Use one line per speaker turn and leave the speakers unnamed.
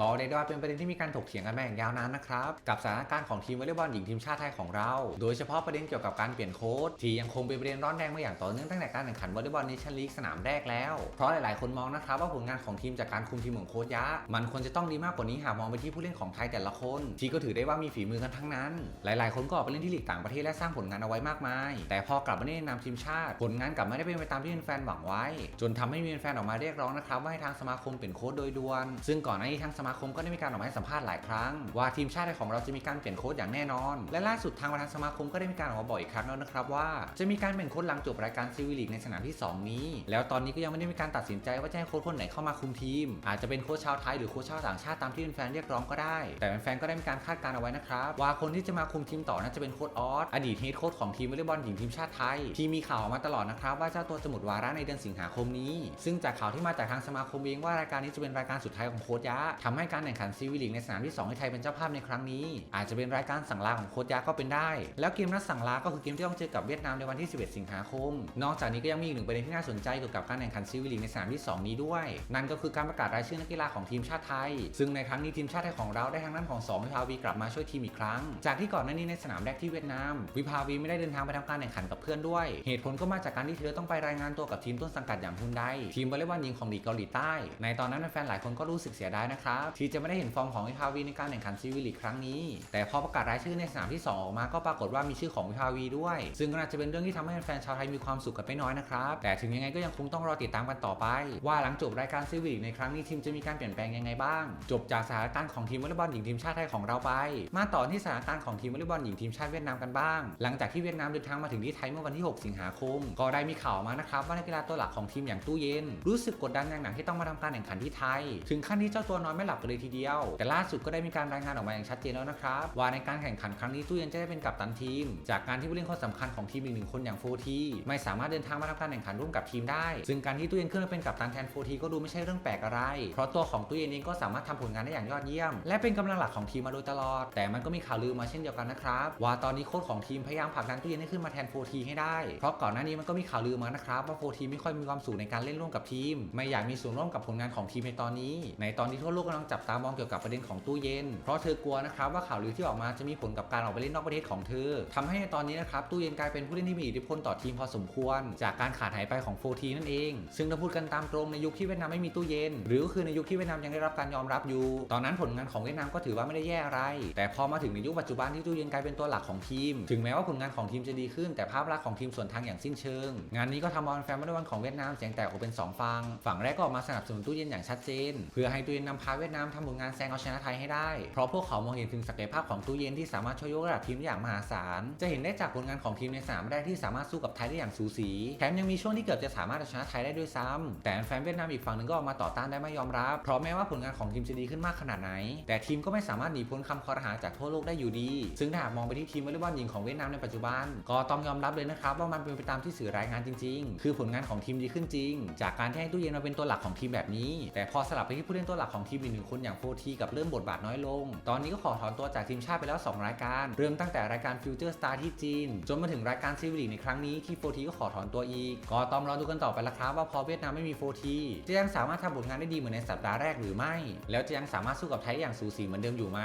ก็เรียกได้ว่าเป็นประเด็นที่มีการถกเถียงกันมาอย่างยาวนานนะครับ กับสถานการณ์ของทีมวอลเลย์บอลหญิงทีมชาติไทยของเรา โดยเฉพาะประเด็นเกี่ยวกับการเปลี่ยนโค้ชที่ยังคงเป็นประเด็นร้อนแรงมาอย่างต่อเนื่องตั้งแต่การแข่งขันวอลเลย์บอลเนชั่นลีกสนามแรกแล้ว เพราะหลายๆ คนมองนะครับว่าผลงานของทีมจากการคุมทีมของโค้ชยะ มันควรจะต้องดีมากกว่านี้หากมองไปที่ผู้เล่นของไทยแต่ละคน ที่ก็ถือได้ว่ามีฝีมือกันทั้งนั้น หลาย ๆ คนก็ออกไปเล่นที่ลีกต่างประเทศและสร้างผลงานเอาไว้มากมาย แต่พอกลับมาเล่นในนามทีมชาติ ผลงานกลับไม่ได้เป็นไปตามที่แฟนหวังไว้ จนทำให้มีแฟนออกมาเรียกร้องนะครับว่าให้ทางสมาคมเปลี่ยนโค้ชโดยด่วน ซึ่งก่อนหน้านี้ทางสมาคมก็ได้มีการออกมาให้สัมภาษณ์หลายครั้ง ว่าทีมชาติไทยของเราจะมีการเปลี่ยนโค้ชอย่างแน่นอน และล่าสุดทางประธานสมาคมก็ได้มีการออกมาบอกอีกครั้งแล้วนะครับว่าจะมีการเปลี่ยนโค้ชหลังจบรายการซีวิลีกในสนามที่ 2 นี้ แล้วตอนนี้ก็ยังไม่ได้มีการตัดสินใจว่าจะให้โค้ชคนไหนเข้ามาคุมทีม อาจจะเป็นโค้ชชาวไทยหรือโค้ชชาวต่างชาติตามที่แฟนเรียกร้องก็ได้ แต่แฟนก็ได้มีการคาดการณ์เอาไว้นะครับว่าคนที่จะมาคุมทีมต่อน่าจะเป็นโค้ชออสอดีตเฮดโค้ชของทีมวอลเลย์บอลหญิงทีมชาติไทยที่มีข่าวออกมาตลอดนะครับว่าเจ้าตัวจะหมดวาระในเดือนสิงหาคมนี้ ซึ่งจากข่าวที่มาจากทางสมาคมเองว่ารายการนี้จะเป็นรายการสุดท้ายของโค้ชยะทำให้การแข่งขันซีวิลีกในสนามที่ 2 ที่ไทยเป็นเจ้าภาพในครั้งนี้ อาจจะเป็นรายการสั่งลาของโค้ชยะก็เป็นได้ แล้วเกมนัดสั่งลาก็คือเกมที่ต้องเจอกับเวียดนามในวันที่ 11 สิงหาคม นอกจากนี้ก็ยังมีอีกหนึ่งประเด็นที่น่าสนใจเกี่ยวกับการแข่งขันซีวิลีกในสนามที่ 2 นี้ด้วย นั่นก็คือการประกาศรายชื่อนักกีฬาของทีมชาติไทย ซึ่งในครั้งนี้ทีมชาติไทยของเราได้ทางด้านของ2วิภาวีกลับมาช่วยทีมอีกครั้ง จากที่ก่อนหน้านี้ในสนามแรกที่เวียดนาม วิภาวีไม่ได้เดินทางไปทำการแข่งขันกับเพื่อนด้วย เหตุผลก็มาจากการที่เธอต้องไปรายงานตัวกับทีมต้นสังกัดอย่างฮุนไดทีมวอลเลย์บอลหญิงของลีกเกาหลีใต้ ในตอนนั้นแฟนหลายคนก็รู้สึกเสียดายนะครับที่จะไม่ได้เห็นฟอร์มของวิภาวีในการแข่งขันซีวิลีกครั้งนี้ แต่พอประกาศรายชื่อในสนามที่ 2 ออกมาก็ปรากฏว่ามีชื่อของวิภาวีด้วย ซึ่งก็น่าจะเป็นเรื่องที่ทำให้แฟนชาวไทยมีความสุขกันไม่น้อยนะครับ แต่ถึงยังไงก็ยังคงต้องรอติดตามกันต่อไป ว่าหลังจบรายการซีวิลีกในครั้งนี้ทีมจะมีการเปลี่ยนแปลงยังไงบ้าง จบจากสถานการณ์ของทีมวอลเลย์บอลหญิงทีมชาติไทยของเราไป มาต่อที่สถานการณ์ของทีมวอลเลย์บอลหญิงทีมชาติเวียดนามกันบ้าง หลังจากที่เวียดนามเดินทางมาถึงที่ไทยเมื่อวันที่ 6 สิงหาคม ก็ได้มีข่าวมานะครับว่านักกีฬาตัวหลักของทีมอย่างตู้เย็น รู้สึกกดดันอย่างหนักที่ต้องมาทำการแข่งขันที่ไทย ถึงขั้นที่เจ้าตัวนอนไม่หลับกันเลยทีเดียว แต่ล่าสุดก็ได้มีการรายงานออกมาอย่างชัดเจนแล้วนะครับว่าในการแข่งขันครั้งนี้ตู้เย็นจะได้เป็นกัปตันทีม จากการที่ผู้เล่นคนสำคัญของทีมอีกหนึ่งคนอย่างโฟทีไม่สามารถเดินทางมาทำการแข่งขันร่วมกับทีมได้ ซึ่งการที่ตู้เย็นขึ้นมาเป็นกัปตันแทนโฟทีก็ดูไม่ใช่เรื่องแปลกอะไร เพราะตัวของตู้เย็นเองก็สามารถทำผลงานได้อย่างยอดเยี่ยม และเป็นกำลังหลักของทีมมาโดยตลอด แต่มันก็มีข่าวลือมาเช่นเดียวกันนะครับว่าตอนนี้โค้ชของทีมพยายามผลักดันตู้เย็นให้ขึ้นมาแทนโฟทีให้ได้ เพราะก่อนหน้านี้มันก็มีข่าวลือมานะครับว่าโฟทีไม่ค่อยมีความสุขในการเล่นร่วมกับทีม ไม่อยากมีส่วนร่วมกับผลงานของทีมในตอนนี้ ในตอนที่ทั่วโลกกำลังจับตามองเกี่ยวกับประเด็นของตู้เย็น เพราะเธอกลัวนะครับว่าข่าวลือที่ออกมาจะมีผลกับการออกไปเล่นนอกประเทศของเธอทำให้ในตอนนี้นะครับตู้เย็นกลายเป็นผู้เล่นที่มีอิทธิพลต่อทีมพอสมควร จากการขาดหายไปของโฟทีนั่นเอง ซึ่งถ้าพูดกันตามตรงในยุคที่เวียดนามไม่มีตู้เย็น หรือก็คือในยุคที่เวียดนามยังได้รับการยอมรับอยู่ ตอนนั้นผลงานของเวียดนามก็ถือว่าไม่ได้แย่อะไร แต่พอมาถึงในยุคปัจจุบันที่ตู้เย็นกลายเป็นตัวหลักของทีม ถึงแม้ว่าผลงานของทีมจะดีขึ้น แต่ภาพลักษณ์ของทีมส่วนทางอย่างสิ้นเชิง งานนี้ก็ทำเอาแฟนบอลวันของเวียดนามเสียงแตกออกเป็นสองฝั่งฝั่งแรกก็ออกมาสนับสนุนตู้เย็นอย่างชัดเจน เพื่อให้ตู้เย็นนำพาเวียดนามทำผลงานแซงเอาชนะไทยให้ได้ เพราะพวกเขามองเห็นถึงศักยภาพของตู้เย็นที่สามารถช่วยยกระดับทีมได้อย่างมหาศาล จะเห็นได้จากผลงานของทีมในสนามแรกที่สามารถสู้กับไทยได้อย่างสูสี แถมยังมีช่วงที่เกือบจะสามารถเอาชนะไทยได้ด้วยซ้ำแต่แฟนเวียดนามอีกฝั่งหนึ่งก็ออกมาต่อต้านได้ไม่ยอมรับ เพราะแม้ว่าผลงานของทีมจะดีขึ้นมากขนาดไหน แต่ทีมก็ไม่สามารถหนีพ้นคำคอรหาจากทั่วโลกได้อยู่ดี ซึ่งถ้าหากมองไปที่ทีมวอลเลย์บอลหญิงของเวียดนามในปัจจุบัน ก็ต้องยอมรับเลยนะครับว่ามันเป็นไปตามที่สื่อรายงานจริง ๆ คือผลงานของทีมดีขึ้นจริง จากการที่ให้ตู้เย็นมาเป็นตัวหลักของทีมแบบนี้ แต่พอสลับไปที่ผู้เล่นตัวหลักของทีมอีกหนึ่งคนอย่างโฟทีกับเริ่มบทบาทน้อยลง ตอนนี้ก็ขอถอนตัวจากทีมชาติไปแล้ว 2 รายการ เริ่มตั้งแต่รายการฟิวเจอร์สตาร์ที่จีน จนมาถึงรายการซีวิลีในครั้งนี้ที่โฟทีก็ขอถอนตัวอีก ก็ต้องรอดูกันต่อไปละครับว่าพอเวียดนามไม่มีโฟทีจะยังสามารถทำผลงานได้ดีเหมือนในสัปดาห์แรกหรือไม่ แล้วจะยังสามารถสู้กับไทยอย่างสูสีเหมือนเดิมอยู่ไหม